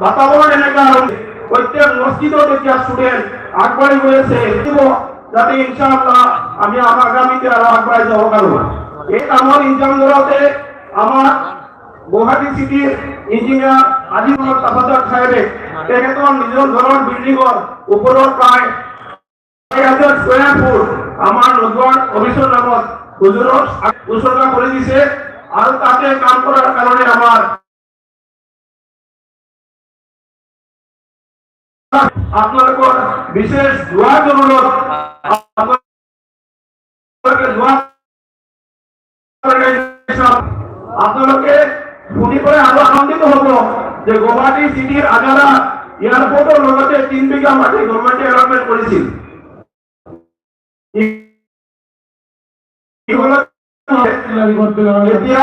বাতাবরণ এলাকার প্রত্যেক মসজিদ থেকে স্টুডেন্ট আগবাড়ি হয়েছে যাতে ইনশাআল্লাহ, আমি আমার আগামীতে আরও আগবাড়ি যাব পারব এই কামর ইনজাম ধরাতে আমার গুৱাহাটী চিটিৰ ইঞ্জিনিয়াৰ আজিমুল তাফাদাৰ সাহেবে তেখেতৰ নিজৰ ঘৰৰ বিল্ডিঙৰ ওপৰত প্ৰায় স্কুৱেৰ ফুট আমাৰ নগৰ অফিচৰ নামত হুজুৰক উচৰ্গা কৰি দিছে। আৰু তাতে কাম কৰাৰ কাৰণে আমাৰ আপোনালোকৰ বিশেষ আপোনালোকে দোৱা আপোনালোকে শুনি পেলাই আৰু আনন্দিত হ'ব যে গুৱাহাটী চিটিৰ আজাৰা এয়াৰপৰ্টৰ লগতে তিন বিঘা মাটি গভৰ্ণমেণ্টে এলটমেণ্ট কৰিছিল এতিয়া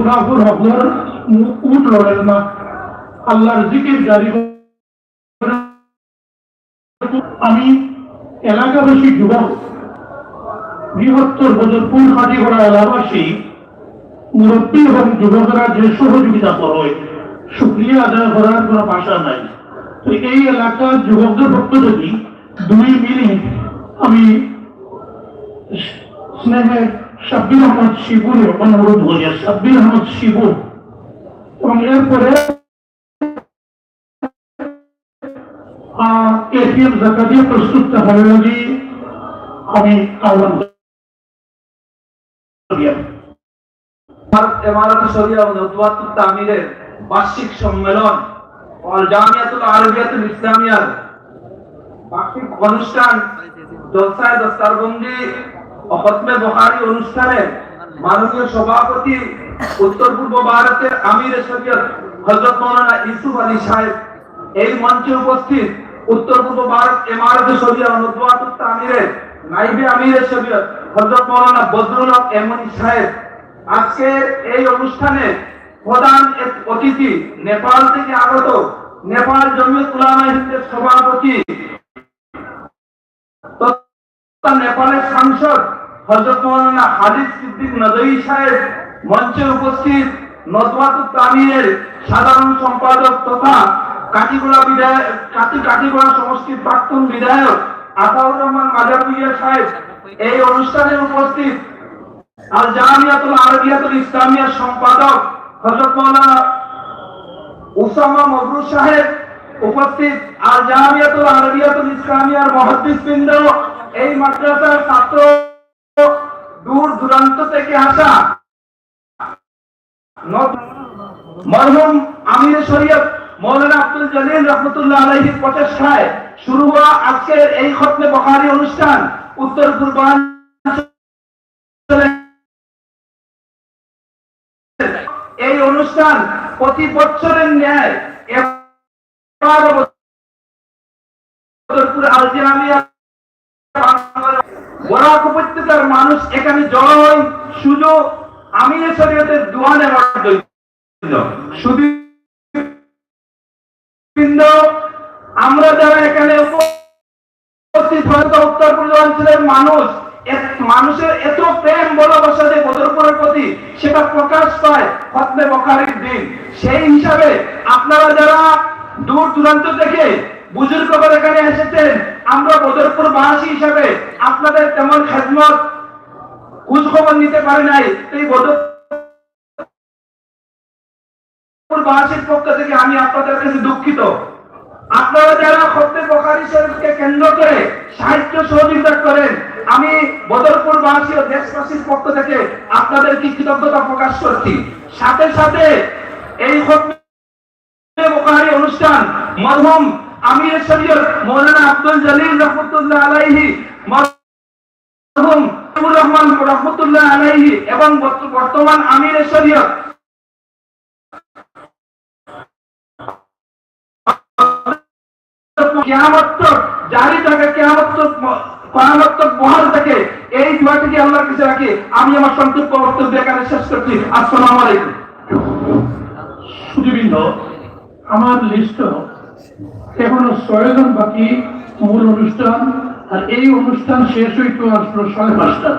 হুরাহুর হকলার উঠ লড়েন না। আল্লাহর জিকির জারি করে আমি এলাকাবাসী যুবক, বৃহত্তর বদরপুর হাটিগড়া এলাকাবাসী, মুরব্বী এবং যুবকরা যে সহযোগিতা করে সুক্রিয়া আদায় করার কোনো ভাষা নাই। তো এই এলাকার যুবকদের পক্ষ থেকে দুই মিনিট আমি স্নেহের সাব্বির আহমদ শিবুর অনুরোধ করি সাব্বির আহমদ শিবুর এবং এরপরে এটিএম জাকাতিয়া প্রস্তুত লাগি আমি আহ্বান ইমারত শরিয়া ও নদওয়াতুত তামিরের বার্ষিক সম্মেলন, অল জামিয়াতুল আরবিয়াতুল ইসলামিয়ার বার্ষিক অনুষ্ঠান জলসায় দস্তারবন্দি ও খতমে বুখারী অনুষ্ঠানের মাননীয় সভাপতি উত্তর পূর্ব ভারতের আমির শরিয়ত হযরত মাওলানা ইউসুফ আলী সাহেব এই মঞ্চে উপস্থিত উত্তর পূর্ব ভারত ইমারত শরিয়া ও নদওয়াতুত তামিরের নাইবে আমির শরিয়ত হযরত মাওলানা বদরুল হক এমনি সাহেব। আজকের এই অনুষ্ঠানে প্রধান অতিথি নেপাল থেকে আগত নেপাল জমিয়ত উলামা হিন্দের সভাপতি নেপালের সাংসদ হযরত সাধারণ সম্পাদক তথা কাটিগোড়া বিধায়ক সমষ্টির প্রাক্তন বিধায়ক আতাউর রহমান সাহেব। এই অনুষ্ঠানে উপস্থিত আল জামিয়াতুল আরবিয়াতুল ইসলামিয়ার সম্পাদক হযরত সাহেব। উপস্থিত আল জামিয়াতুল আরবিয়াতুল ইসলামিয়ার এই মাদ্রাসার ছাত্র দূর দূরান্ত থেকে আসা। মরহুম আমির শরীয়ত মৌলানা আব্দুল জলিল রহমতুল্লাহ আলাইহির প্রচেষ্টায় শুরু হওয়া আজকের এই খতমে বখারি অনুষ্ঠান উত্তর পূর্বাঞ্চলে। এই অনুষ্ঠান প্রতি বছরের ন্যায় এবার বদরপুর আল জামিয়া বরাক উপত্যকার মানুষ এখানে জড়ো হয় শুধু আমি শরীয়তের দোয়া শুধু আমরা যারা এখানে উত্তর পূর্বাঞ্চলের মানুষ মানুষের এত প্রেম ভালোবাসা যে বদরপুরের প্রতি, সেটা প্রকাশ পায় খতমে বখারির দিন। সেই হিসাবে আপনারা যারা দূর দূরান্ত থেকে বুজুর্গবার এখানে এসেছেন। আমরা বদরপুর বাসী হিসাবে আপনাদের তেমন খেদমত খোঁজ খবর নিতে পারি নাই। এই থেকে আমি আপনাদের কাছে দুঃখিত। আপনারা যারা কেন্দ্র করে সাহিত্য সহযোগিতা করেন, আমি বদরপুর বাসী ও দেশবাসীর পক্ষ থেকে আপনাদের কি কৃতজ্ঞতা প্রকাশ করছি। সাথে সাথে এই অনুষ্ঠান মরহুম আমির শরীয়ত মৌলানা আব্দুল জলিল রহমতুল্লাহ আলাইহি রহমান রহমতুল্লাহ আলাইহি এবং বর্তমান আমির শরীয়ত কিয়ামত জারি থাকে কিয়ামত তক ম- কিয়ামত তক বহাল থাকে, এই দোয়াটিকে আল্লাহর কাছে রাখি। আমি আমার সংক্ষিপ্ত বক্তব্য এখানে শেষ করছি। আসসালামু আলাইকুম। সুদীবৃন্দ, আমার লিস্ট এখনও ছয়জন বাকি মূল অনুষ্ঠান, আর এই অনুষ্ঠান শেষ হইতে আসলো সাড়ে পাঁচটা।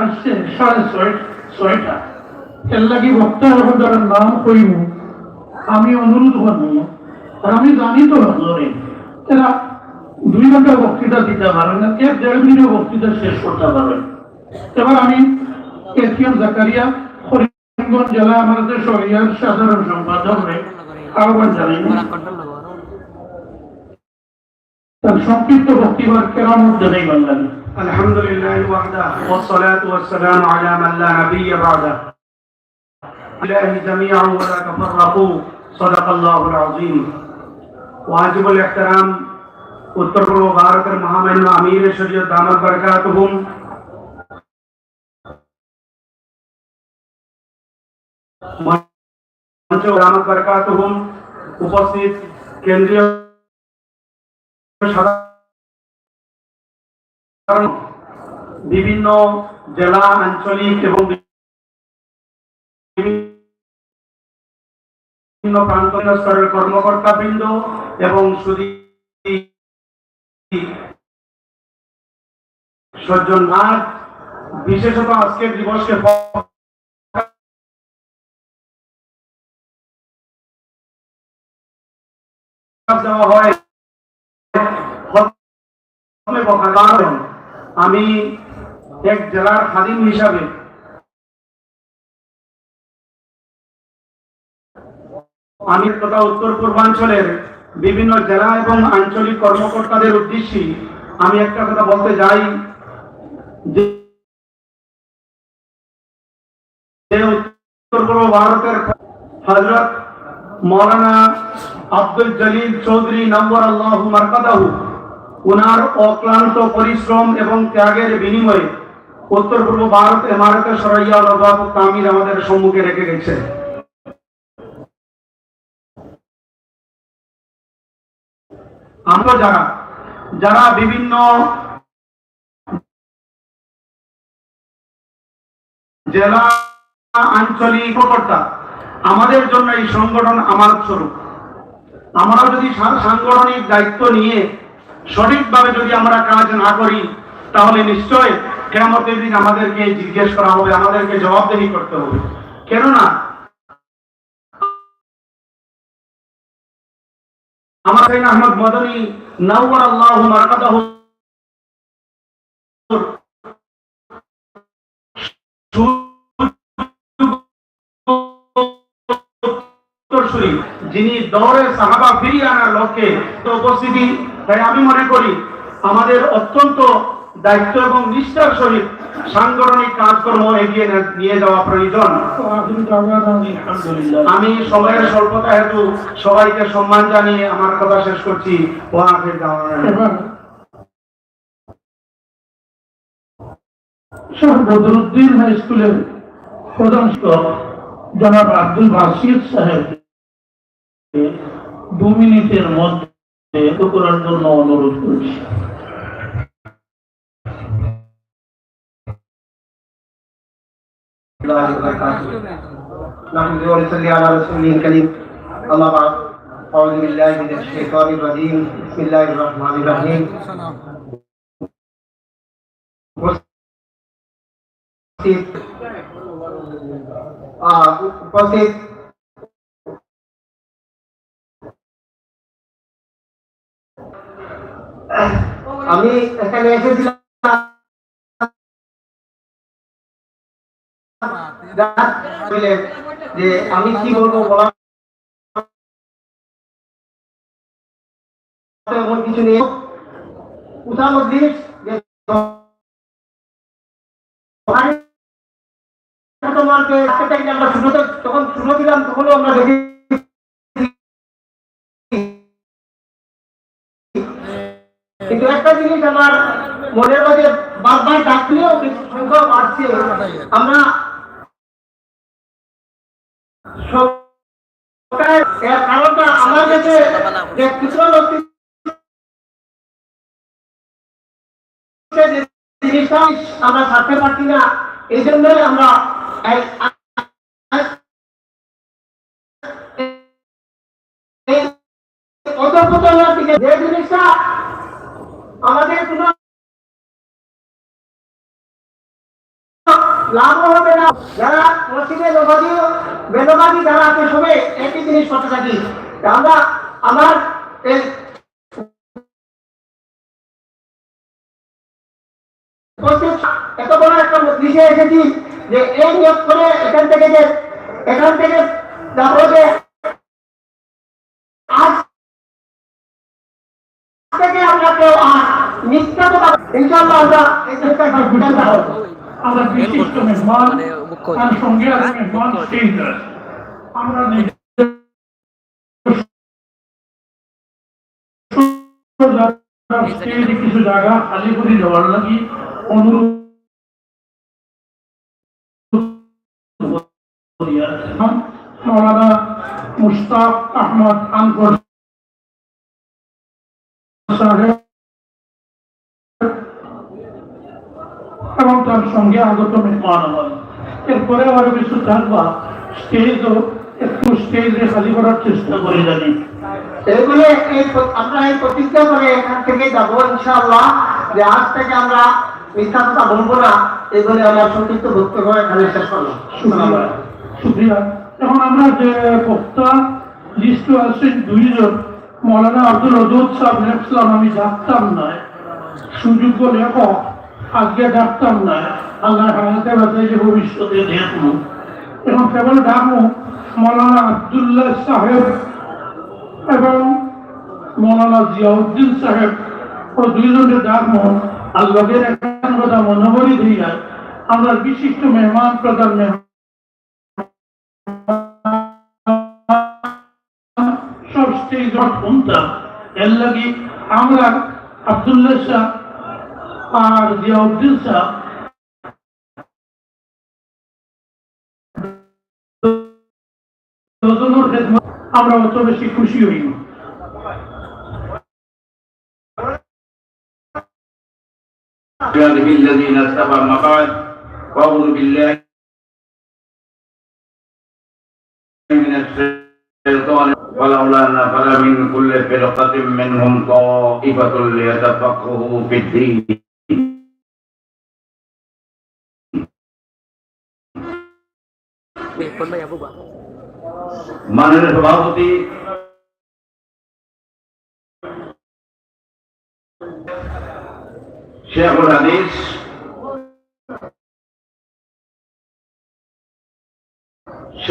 আসছে সাড়ে ছয় ছয়টা। নাম আমি অনুরোধ করব আর আমি জানি তো এরা দুই ঘণ্টা বক্তৃতা দিতে পারেন না, এক দেড় মিনিটের বক্তৃতা শেষ করতে পারবেন এবার আমি এসিএম জাকারিয়া করিমগঞ্জ জেলা আমাদের শরিয়ার সাধারণ সম্পাদক আহ্বান জানাই তার সংক্ষিপ্ত বক্তব্য কেরামত জানাই বাংলাদেশ الحمد لله وحده والصلاة والسلام على من لا نبي بعده الله جميعا ولا تفرقوا صدق الله العظيم واجب الاحترام উত্তর পূর্ব ভারতের মহামান্য আমির শরীয়ত দামত বরকাতুহুম উপস্থিত কেন্দ্রীয় বিভিন্ন জেলা, আঞ্চলিক এবং বিভিন্ন প্রান্ত স্তরের কর্মকর্তা বৃন্দ এবং সজ্জন নাথ বিশেষত আজকের দিবসকে আমি এক জেলার খাদিম হিসাবে আমি তথা উত্তর পূর্বাঞ্চলের বিভিন্ন জেলা এবং আঞ্চলিক কর্মকর্তাদের উদ্দেশ্যে আমি একটা কথা বলতে যাই উত্তর পূর্ব ভারতের হজরত মৌলানা আব্দুল জলিল চৌধুরী নম্বর আল্লাহ মারকাদাহু। উনার অক্লান্ত পরিশ্রম এবং ত্যাগের বিনিময়ে উত্তর পূর্ব ভারত ইমারতের সরাইয়া নবাব তামিল আমাদের সম্মুখে রেখে গেছে। আমরা যারা যারা বিভিন্ন জেলা আঞ্চলিক কর্তা, আমাদের জন্য এই সংগঠন আমার স্বরূপ। আমরা যদি সাংগঠনিক দায়িত্ব নিয়ে সঠিকভাবে যদি আমরা কাজ না করি, তাহলে নিশ্চয় কেমতের দিন আমাদেরকে জিজ্ঞেস করা হবে, আমাদেরকে জবাবদেহি করতে হবে। কেননা, আমার আহমদ মদনী নাওয়ার আল্লাহ মারকাদাহু দৌড়ে সাহাবা ফিরিয়ে আনার লক্ষ্যে তো উপস্থিতি তাই আমি মনে করি আমাদের অত্যন্ত দায়িত্ব এবং নিষ্ঠার সহিত সাংগঠনিক কাজকর্ম এগিয়ে নিয়ে যাওয়া প্রয়োজন। আমি সময়ের স্বল্পতা হেতু সবাইকে সম্মান জানিয়ে আমার কথা শেষ করছি। ও আখির বদরুদ্দিন হাই স্কুলের প্রধান জনাব আব্দুল বাসির সাহেব। দু মিনিটের মধ্যে তো করার জন্য অনুরোধ করছি الله وبركاته نحمد ونصلي على رسوله الكريم أما بعد أعوذ بالله من الشيطان الرجيم بسم الله الرحمن الرحيم উপস্থিত আমি এখানে এসেছিলাম যে আমি কি বলব যখন তখনও আমরা কিন্তু একটা আমার মনের মাঝে বারবার ডাকলেও সংখ্যা বাড়ছে। আমরা কারণটা আমার কাছে যে খুচরো লোক আমরা ছাড়তে পারছি না, এই জন্যই আমরা এই দিকে যে জিনিসটা আমাদের কোনো লাভ হবে না। যারা মসজিদে লোকাদি বেদবাদী যারা আছে, সবে একই জিনিস করতে থাকি। আমরা আমার এত বড় একটা মজলিসে এসেছি যে এই নিয়োগ করে এখান থেকে যে এখান থেকে যে আজ থেকে আমরা কেউ ইনশাআল্লাহ আমরা এই চেষ্টা করব আমরা বিশিষ্ট মেহমান তার সঙ্গে মেহমান আমরা কিছু জায়গা খালি করে দেওয়ার লাগি অনুরোধ মৌলানা মুশতাক আহমদ আনকর সাহেব এবং তার সঙ্গে আগত মেহমান আমার এরপরে আরও কিছু থাকবা স্টেজও একটু স্টেজে খালি করার চেষ্টা করে জানি এগুলো আমরা এই প্রতিজ্ঞা করে এখান থেকে যাব ইনশাআল্লাহ। যে আজ থেকে আমরা মিথ্যা কথা বলব না এগুলো আমার সংক্ষিপ্ত বক্তব্য এখানে শেষ করলাম। শুক্রিয়া। এখন আমরা যে বক্তা লিস্ট আছেন দুইজন। মৌলানা আব্দুল রদুদ সাহেব আমি ডাকতাম না। সুযোগ্য লেখক, আজকে ডাকতাম না। আল্লাহ হায়াতে বাঁচাই যে ভবিষ্যতে দেখব। এখন কেবল ডাকবো মৌলানা আবদুল্লাহ সাহেব এবং মৌলানা জিয়াউদ্দিন সাহেব ও দুইজনের ডাকবো আল্লাহের একটা কথা মনোবরী দিয়া আমরা বিশিষ্ট মেহমান প্রধান মেহমান। সব স্টেজ শুনতাম এর লাগি আমরা আবদুল্লাহ শাহ আর জিয়াউদ্দিন শাহ দুজনের খেদমত আমরা অত বেশি খুশি হই না। عباده الذين اتبعوا ما بعد واعوذ بالله من الشيطان ولولا نفر من كل فرقة منهم طائفة ليتفقهوا في الدين মাননীয় সভাপতি শেখুল হাদিস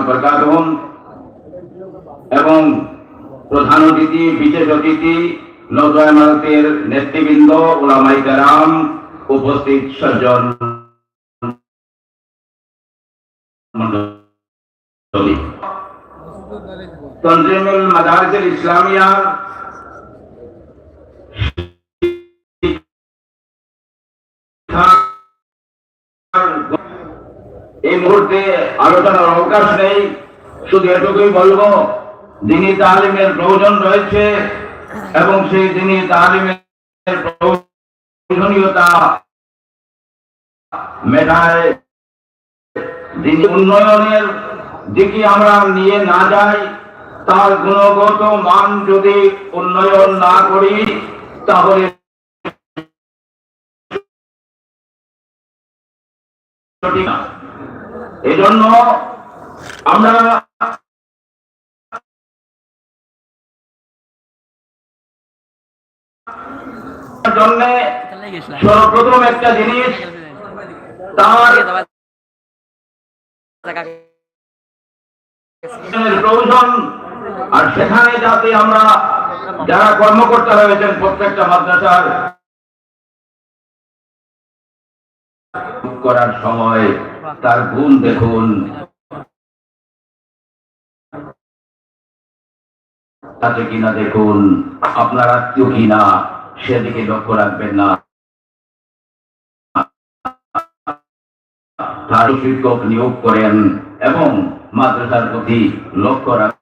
বরকাতুহুম এবং প্রধান অতিথি, বিশেষ অতিথি নজয় নেতৃবৃন্দ ওলামাই কারাম উপস্থিত সজ্জন তনজিমুল মাদারিসুল ইসলামিয়া এই মুহূর্তে আলোচনার অবকাশ নেই, শুধু এটুকুই বলব দিনী তালিমের প্রয়োজন রয়েছে এবং সেই দিনী তালিমের প্রয়োজনীয়তা মেটায় দিনী উন্নয়নের দিকে আমরা নিয়ে না যাই, তার গুণগত মান যদি উন্নয়ন না করি, তাহলে এজন্য আমরা জন্য সর্বপ্রথম একটা জিনিস তার প্রয়োজন। আর সেখানে যাতে আমরা যারা কর্মকর্তা প্রত্যেকটা মাদ্রাসার করার সময় তার গুণ দেখুন। আছে কিনা দেখুন। আপনার আত্মীয় কিনা, সেদিকে লক্ষ্য রাখবেন না। তার শিক্ষক নিয়োগ করেন এবং মাদ্রাসার প্রতি লক্ষ্য রাখুন।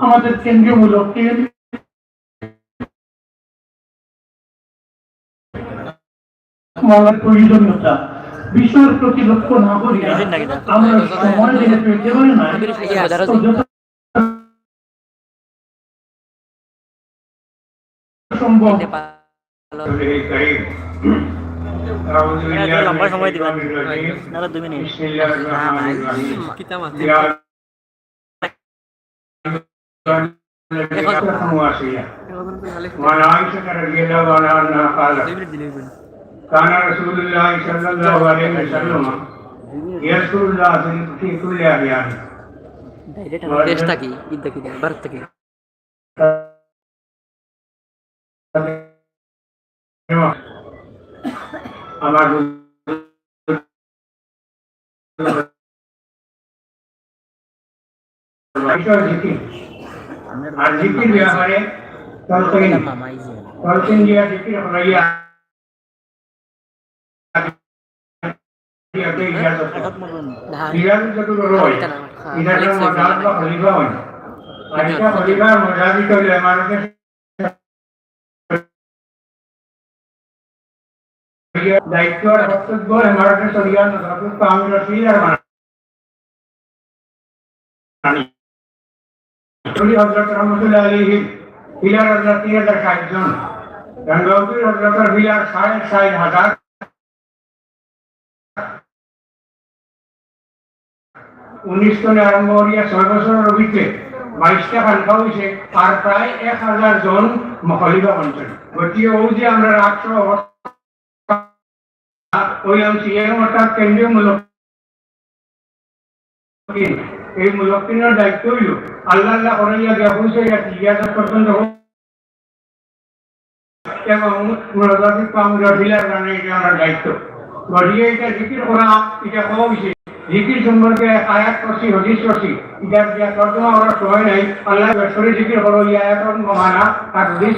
আমাদের কেন্দ্রীয় মূলকের মানার প্রয়োজনীয়তা। বিষয়ের প্রতি লক্ষ্য না করিয়া আমরা সময় লেগে পেতে পারি না। সম্ভব। লম্বা সময় দিবেন। দু মিনিট। এখন আসিয়া كان رسول الله صلى الله عليه وسلم يذكر الله في كل أحيانه ডাইরেক্ট আমার দেশটা কি ঈদটা কি ভারতটা কি আমার আর জিকির ব্যাপারে তলকিন মামাই যে তলকিন দিয়া জিকির হলাইয়া দায়িত্ব আর বক্তব্য এমারতে সরিয়া নজরত আমি রসিল আর মানি। রসুল হযরত রহমাতুল্লাহ আলাইহি হিলার হযরত 3060 জন গঙ্গাবতী হযরতের হিলার 6.5 হাজার। উনিশ টনে আরম্ভ করিয়া ছয় বছরের ভিতরে বাইশটা খানকা হয়েছে, আর প্রায় এক হাজার জন মহলিবা বঞ্চন গতিকে ও যে আমরা রাষ্ট্র ওই সিএম অর্থাৎ কেন্দ্রীয় মূলক এই মূলক দায়িত্ব হইল আল্লাহ আল্লাহ করাইয়া দেওয়া হয়েছে ইয়াদ পর্যন্ত এবং মুরাদাবাদ কামরা ভিলার গানে এটা আমার দায়িত্ব। গতিকে এটা জিকির করা, এটা কম জিকির সম্পর্কে আয়াত করছি, হদিস করছি। এটা দিয়া তর্জমা করার সময় নাই। আল্লাহ বেসরে জিকির মানা আর হদিস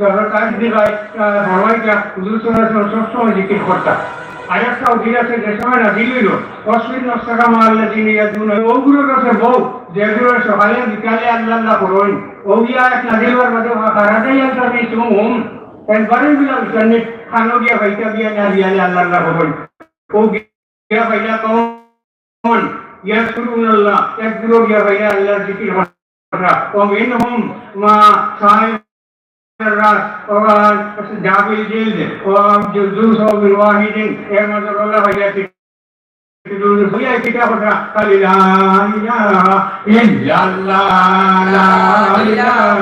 যখন কাজ দিবাই সাল্লাহ সবসময় জিকির উঠিল আছে, যে সময় অশ্বিন কাছে বউ যেগুলো সকালে বিকালে আল্লাহ করোন। ওগিয়া এক বিলাম খানো গিয়া গিয়া না আল্লাহ করোন। ও গিয়া ভাইয়া কমন ইয়াসকুরুন আল্লাহ একগুলো গিয়া ভাইয়া আল্লাহর জিকির করা ও মিনহুম মা সাহেব الراس وجاب الجلد وجلدوس بالواحد اعمى الله وياتي هي كتابة قال لا إله إلا الله لا إله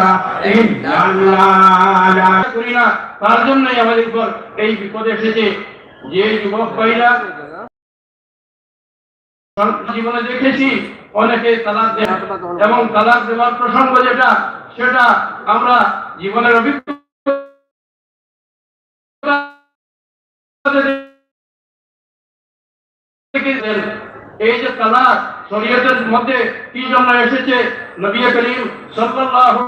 إلا الله لا করি না তার জন্যই আমাদের উপর এই বিপদ এসেছে যে যুবক ভাইরা জীবনে দেখেছি অনেকে তালাক দেয়। এবং তালাক দেওয়ার প্রসঙ্গ যেটা, সেটা আমরা জীবনের এই যে তালাক, শরীয়তের মধ্যে কি জন্য এসেছে? নবী করিম সাল্লাল্লাহু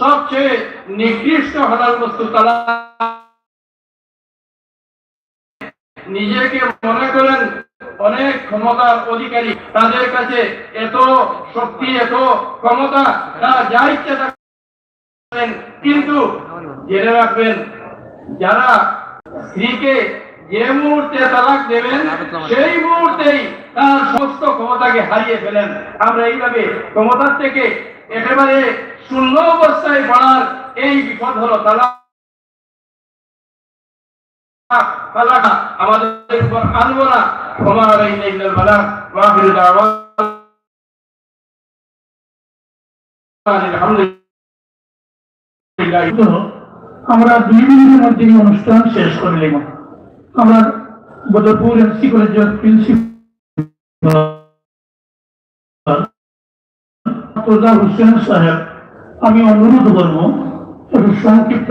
সবচেয়ে নিকৃষ্ট হালাল বস্তু তালাক। নিজেকে মনে করেন অনেক ক্ষমতার অধিকারী। তাদের কাছে এত শক্তি, এত ক্ষমতা, তারা যা ইচ্ছা কিন্তু জেনে রাখবেন, যারা স্ত্রীকে যে মুহূর্তে তালাক দেবেন, সেই মুহূর্তেই তার সমস্ত ক্ষমতাকে হারিয়ে ফেলেন। আমরা এইভাবে ক্ষমতার থেকে একেবারে শূন্য অবস্থায় পড়ার এই বিপদ হলো তালাক। আমরা দুই মিনিটের মধ্যে অনুষ্ঠান শেষ করে করলাম আমরা বদরপুর এমসি কলেজের প্রিন্সিপাল হোসেন সাহেব। আমি অনুরোধ করব, একটু সংক্ষিপ্ত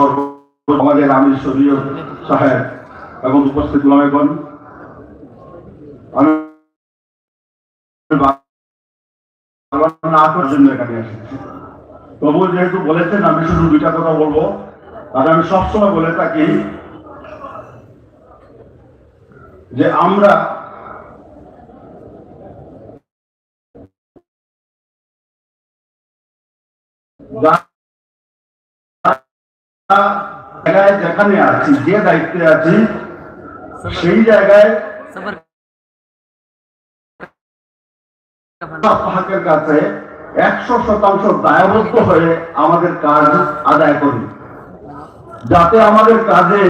সর্ব আমাদের আমির শরীয় সাহেব এবং উপস্থিত গোলামেগণ তবু যেহেতু বলেছেন, আমি শুধু দুইটা কথা বলব। আর আমি সবসময় বলে থাকি যে আমরা জায়গায় যেখানে আছি যে দায়িত্বে আছি সেই জায়গায় কাছে একশো শতাংশ দায়বদ্ধ হয়ে আমাদের কাজ আদায় করি। যাতে আমাদের কাজে